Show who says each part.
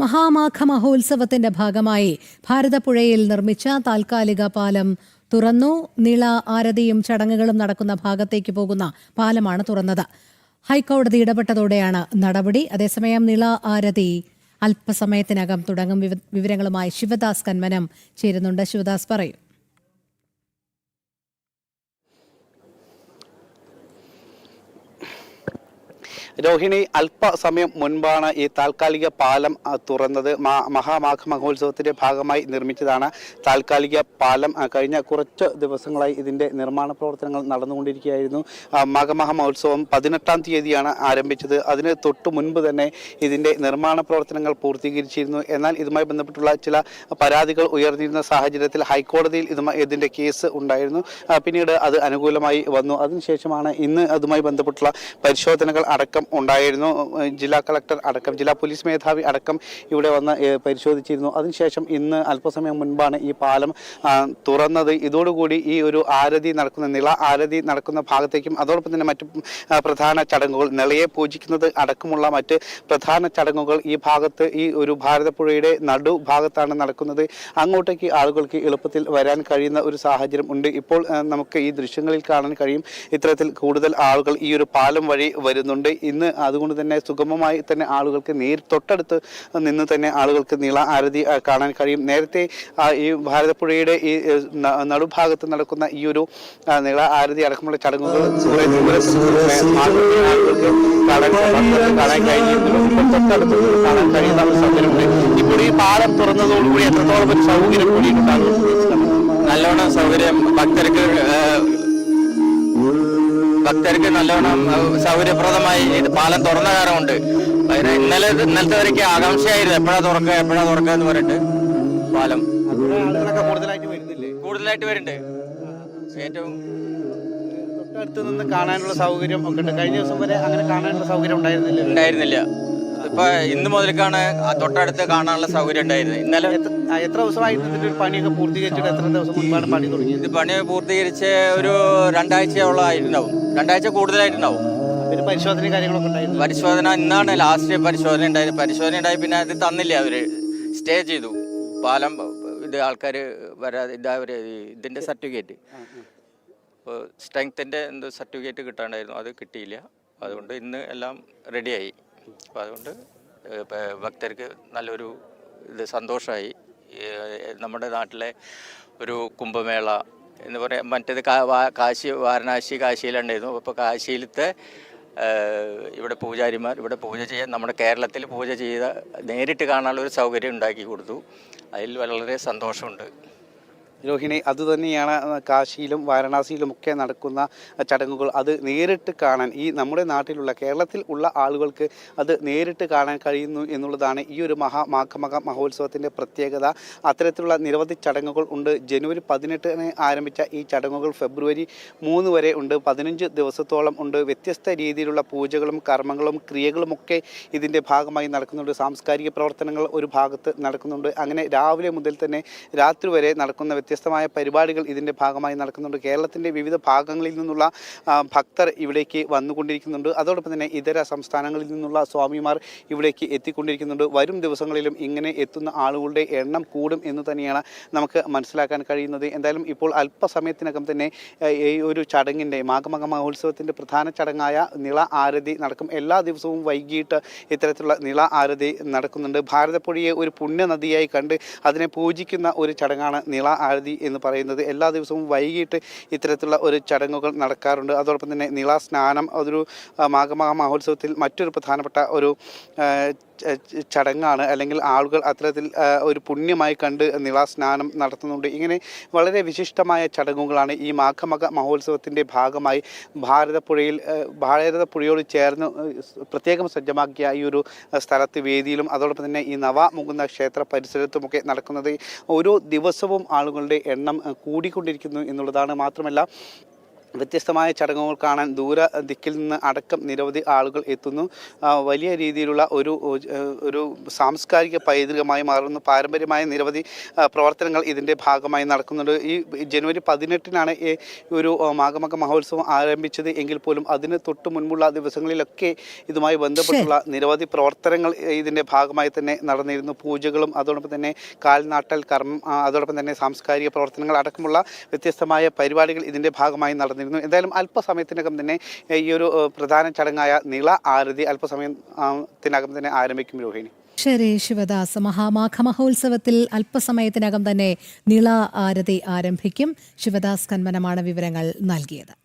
Speaker 1: മഹാമാഘ മഹോത്സവത്തിന്റെ ഭാഗമായി ഭാരതപ്പുഴയിൽ നിർമ്മിച്ച താൽക്കാലിക പാലം തുറന്നു. നിള ആരതിയും ചടങ്ങുകളും നടക്കുന്ന ഭാഗത്തേക്ക് പോകുന്ന പാലമാണ് തുറന്നത്. ഹൈക്കോടതി ഇടപെട്ടതോടെയാണ് നടപടി. അതേസമയം നിള ആരതി അല്പസമയത്തിനകം തുടങ്ങും. വിവരങ്ങളുമായി ശിവദാസ് കന്മനം ചേരുന്നുണ്ട്. ശിവദാസ് പറയൂ.
Speaker 2: രോഹിണി അല്പസമയം മുൻപാണ് ഈ താൽക്കാലിക പാലം തുറന്നത്. മഹാമാഘ മഹോത്സവത്തിന്റെ ഭാഗമായി നിർമ്മിച്ചതാണ് താൽക്കാലിക പാലം. കഴിഞ്ഞ കുറച്ച് ദിവസങ്ങളായി ഇതിന്റെ നിർമ്മാണ പ്രവർത്തനങ്ങൾ നടന്നുകൊണ്ടിരിക്കുകയായിരുന്നു. മാഘമഹ മഹോത്സവം പതിനെട്ടാം തീയതിയാണ് ആരംഭിച്ചത്. അതിന് തൊട്ട് മുൻപ് തന്നെ ഇതിന്റെ നിർമ്മാണ പ്രവർത്തനങ്ങൾ പൂർത്തീകരിച്ചിരുന്നു. എന്നാൽ ഇതുമായി ബന്ധപ്പെട്ടുള്ള ചില പരാതികൾ ഉയർന്നിരുന്ന സാഹചര്യത്തിൽ ഹൈക്കോടതിയിൽ ഇതുമായി ഇതിന്റെ കേസ് ഉണ്ടായിരുന്നു. പിന്നീട് അത് അനുകൂലമായി വന്നു. അതിനുശേഷമാണ് ഇന്ന് അതുമായി ബന്ധപ്പെട്ടുള്ള പരിശോധനകൾ അടക്കം ഉണ്ടായിരുന്നു. ജില്ലാ കളക്ടർ അടക്കം ജില്ലാ പോലീസ് മേധാവി അടക്കം ഇവിടെ വന്ന് പരിശോധിച്ചിരുന്നു. അതിനുശേഷം ഇന്ന് അല്പസമയം മുൻപാണ് ഈ പാലം തുറന്നത്. ഇതോടുകൂടി ഈ ഒരു ആരതി നടക്കുന്ന നിള ആരതി നടക്കുന്ന ഭാഗത്തേക്കും അതോടൊപ്പം തന്നെ മറ്റ് പ്രധാന ചടങ്ങുകൾ നിളയെ പൂജിക്കുന്നത് അടക്കമുള്ള മറ്റ് പ്രധാന ചടങ്ങുകൾ ഈ ഭാഗത്ത് ഈ ഒരു ഭാരതപ്പുഴയുടെ നടുഭാഗത്താണ് നടക്കുന്നത്. അങ്ങോട്ടേക്ക് ആളുകൾക്ക് എളുപ്പത്തിൽ വരാൻ കഴിയുന്ന ഒരു സാഹചര്യം ഉണ്ട്. ഇപ്പോൾ നമുക്ക് ഈ ദൃശ്യങ്ങളിൽ കാണാൻ കഴിയും. ഇത്തരത്തിൽ കൂടുതൽ ആളുകൾ ഈ ഒരു പാലം വഴി വരുന്നുണ്ട്. ഇന്ന് അതുകൊണ്ട് തന്നെ സുഗമമായി തന്നെ ആളുകൾക്ക് നേരി തൊട്ടടുത്ത് നിന്ന് തന്നെ ആളുകൾക്ക് നീള ആരതി കാണാൻ കഴിയും. നേരത്തെ ഈ ഭാരതപ്പുഴയുടെ ഈ നടുഭാഗത്ത് നടക്കുന്ന ഈ ഒരു നീള ആരതി അടക്കമുള്ള ചടങ്ങുകൾ കാണാൻ കഴിയുന്ന ഒരു ഈ പാലം തുറന്നതോടുകൂടി എത്രത്തോളം ഒരു സൗകര്യം കൂടി ഉണ്ടാകും
Speaker 3: നല്ലോണം സൗകര്യം ഭക്തർക്ക് ഭക്തർക്ക് നല്ലോണം ഏഹ്, സൗകര്യപ്രദമായി ഇത് പാലം തുറന്ന കാരണമുണ്ട് ഇന്നലെ ഇന്നലത്തെ വരയ്ക്ക് ആകാംക്ഷയായിരുന്നു. എപ്പോഴാ തുറക്കുക എപ്പോഴാ തുറക്കുക എന്ന് പറഞ്ഞിട്ട് പാലം.
Speaker 2: കൂടുതലായിട്ട്
Speaker 3: വരുന്നുണ്ട്. ഏറ്റവും
Speaker 2: തൊട്ടടുത്ത് നിന്ന് കാണാനുള്ള സൗകര്യം ഒക്കെ ഉണ്ട്. കഴിഞ്ഞ ദിവസം വരെ അങ്ങനെ കാണാനുള്ള സൗകര്യം ഉണ്ടായിരുന്നില്ല.
Speaker 3: ഉണ്ടായിരുന്നില്ല. ഇപ്പൊ ഇന്ന് മുതൽക്കാണ് തൊട്ടടുത്ത് കാണാനുള്ള സൗകര്യം ഉണ്ടായിരുന്നത്. ഇന്നലെ
Speaker 2: എത്ര ദിവസമായിട്ട് ഇതിന്റെ ഒരു പണിയൊക്കെ പൂർത്തീകരിച്ചിട്ട് എത്ര ദിവസം മുൻപാണ് പണി തുടങ്ങിയത്?
Speaker 3: ഇത് പണി പൂർത്തീകരിച്ച് ഒരു രണ്ടാഴ്ചയോളം ആയിട്ടുണ്ടാവും രണ്ടാഴ്ച കൂടുതലായിട്ടുണ്ടാവും.
Speaker 2: പിന്നെ പരിശോധന കാര്യങ്ങളൊക്കെ ഉണ്ടായിരുന്നു?
Speaker 3: പരിശോധന ഇന്നാണ് ലാസ്റ്റ് പരിശോധന ഉണ്ടായത്. പരിശോധന ഉണ്ടായി പിന്നെ അത് തന്നില്ല അവർ. സ്റ്റേ ചെയ്തു. പാലം ഇത് ആൾക്കാർ വരാതെ ഇതാ ഇതിന്റെ സർട്ടിഫിക്കറ്റ് സ്ട്രെങ്ത്തിന്റെ സ്ട്രെങ്ത്തിന്റെ എന്തോ സർട്ടിഫിക്കറ്റ് കിട്ടാണ്ടായിരുന്നു. അത് കിട്ടിയില്ല. അതുകൊണ്ട് ഇന്ന് എല്ലാം റെഡിയായി അപ്പോൾ അതുകൊണ്ട് ഭക്തർക്ക് നല്ലൊരു ഇത് സന്തോഷമായി നമ്മുടെ നാട്ടിലെ ഒരു കുംഭമേള എന്ന് പറയാം മറ്റേത് കാശി വാരണാസി കാശിയിലുണ്ടായിരുന്നു. അപ്പോൾ കാശിയിലത്തെ ഇവിടെ പൂജാരിമാർ ഇവിടെ പൂജ ചെയ്യാൻ നമ്മുടെ കേരളത്തിൽ പൂജ ചെയ്ത നേരിട്ട് കാണാനുള്ള ഒരു സൗകര്യം ഉണ്ടാക്കി കൊടുത്തു. അതിൽ വളരെ സന്തോഷമുണ്ട്.
Speaker 2: രോഹിണി അതുതന്നെയാണ് കാശിയിലും വാരണാസിയിലും ഒക്കെ നടക്കുന്ന ചടങ്ങുകൾ. അത് നേരിട്ട് കാണാൻ ഈ നമ്മുടെ നാട്ടിലുള്ള കേരളത്തിൽ ഉള്ള ആളുകൾക്ക് അത് നേരിട്ട് കാണാൻ കഴിയുന്നു എന്നുള്ളതാണ് ഈ ഒരു മഹാ മാഘമക മഹോത്സവത്തിന്റെ പ്രത്യേകത. അത്തരത്തിലുള്ള നിരവധി ചടങ്ങുകൾ ഉണ്ട്. ജനുവരി പതിനെട്ടിന് ആരംഭിച്ച ഈ ചടങ്ങുകൾ ഫെബ്രുവരി മൂന്ന് വരെ ഉണ്ട്. പതിനഞ്ച് ദിവസത്തോളം ഉണ്ട്. വ്യത്യസ്ത രീതിയിലുള്ള പൂജകളും കർമ്മങ്ങളും ക്രിയകളുമൊക്കെ ഇതിന്റെ ഭാഗമായി നടക്കുന്നുണ്ട്. സാംസ്കാരിക പ്രവർത്തനങ്ങൾ ഒരു ഭാഗത്ത് നടക്കുന്നുണ്ട്. അങ്ങനെ രാവിലെ മുതൽ തന്നെ രാത്രി വരെ നടക്കുന്ന വ്യത്യസ്തമായ പരിപാടികൾ ഇതിന്റെ ഭാഗമായി നടക്കുന്നുണ്ട്. കേരളത്തിന്റെ വിവിധ ഭാഗങ്ങളിൽ നിന്നുള്ള ഭക്തർ ഇവിടേക്ക് വന്നുകൊണ്ടിരിക്കുന്നുണ്ട്. അതോടൊപ്പം തന്നെ ഇതര സംസ്ഥാനങ്ങളിൽ നിന്നുള്ള സ്വാമിമാർ ഇവിടേക്ക് എത്തിക്കൊണ്ടിരിക്കുന്നുണ്ട്. വരും ദിവസങ്ങളിലും ഇങ്ങനെ എത്തുന്ന ആളുകളുടെ എണ്ണം കൂടും എന്ന് തന്നെയാണ് നമുക്ക് മനസ്സിലാക്കാൻ കഴിയുന്നത്. എന്തായാലും ഇപ്പോൾ അല്പസമയത്തിനകം തന്നെ ഈ ഒരു ചടങ്ങിന്റെ മാഘമക മഹോത്സവത്തിന്റെ പ്രധാന ചടങ്ങായ നിള ആരതി നടക്കും. എല്ലാ ദിവസവും വൈകിട്ട് ഇത്തരത്തിലുള്ള നിള ആരതി നടക്കുന്നുണ്ട്. ഭാരതപ്പുഴയെ ഒരു പുണ്യനദിയായി കണ്ട് അതിനെ പൂജിക്കുന്ന ഒരു ചടങ്ങാണ് നിള ആരതി. എന്ന് പറയുന്നത് എല്ലാ ദിവസവും വൈകിട്ട് ഇത്തരത്തിലുള്ള ഒരു ചടങ്ങുകൾ നടക്കാറുണ്ട്. അതോടൊപ്പം തന്നെ നിള സ്നാനം അതൊരു മാഘമഹ മഹോത്സവത്തിൽ മറ്റൊരു പ്രധാനപ്പെട്ട ഒരു ചടങ്ങാണ് അല്ലെങ്കിൽ ആളുകൾ അത്തരത്തിൽ ഒരു പുണ്യമായി കണ്ട് നിളാസ്നാനം നടത്തുന്നുണ്ട്. ഇങ്ങനെ വളരെ വിശിഷ്ടമായ ചടങ്ങുകളാണ് ഈ മാഘമക മഹോത്സവത്തിന്റെ ഭാഗമായി ഭാരതപ്പുഴയിൽ ഭാരതപ്പുഴയോട് ചേർന്ന് പ്രത്യേകം സജ്ജമാക്കിയ ഈ ഒരു സ്ഥലത്ത് വേദിയിലും അതോടൊപ്പം തന്നെ ഈ നവമുകുന്ന ക്ഷേത്ര പരിസരത്തുമൊക്കെ നടക്കുന്നത്. ഓരോ ദിവസവും ആളുകളുടെ എണ്ണം കൂടിക്കൊണ്ടിരിക്കുന്നു എന്നുള്ളതാണ് മാത്രമല്ല വ്യത്യസ്തമായ ചടങ്ങുകൾ കാണാൻ ദൂര ദിക്കിൽ നിന്ന് അടക്കം നിരവധി ആളുകൾ എത്തുന്നു. വലിയ രീതിയിലുള്ള ഒരു ഒരു സാംസ്കാരിക പൈതൃകമായി മാറുന്നു. പാരമ്പര്യമായ നിരവധി പ്രവർത്തനങ്ങൾ ഇതിന്റെ ഭാഗമായി നടക്കുന്നുണ്ട്. ഈ ജനുവരി പതിനെട്ടിനാണ് ഈ ഒരു മാഘമക മഹോത്സവം ആരംഭിച്ചത്. എങ്കിൽ പോലും അതിന് തൊട്ട് മുൻപുള്ള ദിവസങ്ങളിലൊക്കെ ഇതുമായി ബന്ധപ്പെട്ടുള്ള നിരവധി പ്രവർത്തനങ്ങൾ ഇതിന്റെ ഭാഗമായി തന്നെ നടന്നിരുന്നു. പൂജകളും അതോടൊപ്പം തന്നെ കാൽനാട്ടൽ കർമ്മം അതോടൊപ്പം തന്നെ സാംസ്കാരിക പ്രവർത്തനങ്ങൾ അടക്കമുള്ള വ്യത്യസ്തമായ പരിപാടികൾ ഇതിന്റെ ഭാഗമായി നടന്നിരുന്നു. എന്തായാലും അല്പസമയത്തിനകം തന്നെ ഈ ഒരു പ്രധാന ചടങ്ങായ നിള ആരതി അല്പസമയത്തിനകം തന്നെ ആരംഭിക്കും രോഹിണി.
Speaker 1: ശരി ശിവദാസ് മഹാമാഘ മഹോത്സവത്തിൽ അല്പസമയത്തിനകം തന്നെ നിള ആരതി ആരംഭിക്കും. ശിവദാസ് കന്മനമാണ് വിവരങ്ങൾ നൽകിയത്.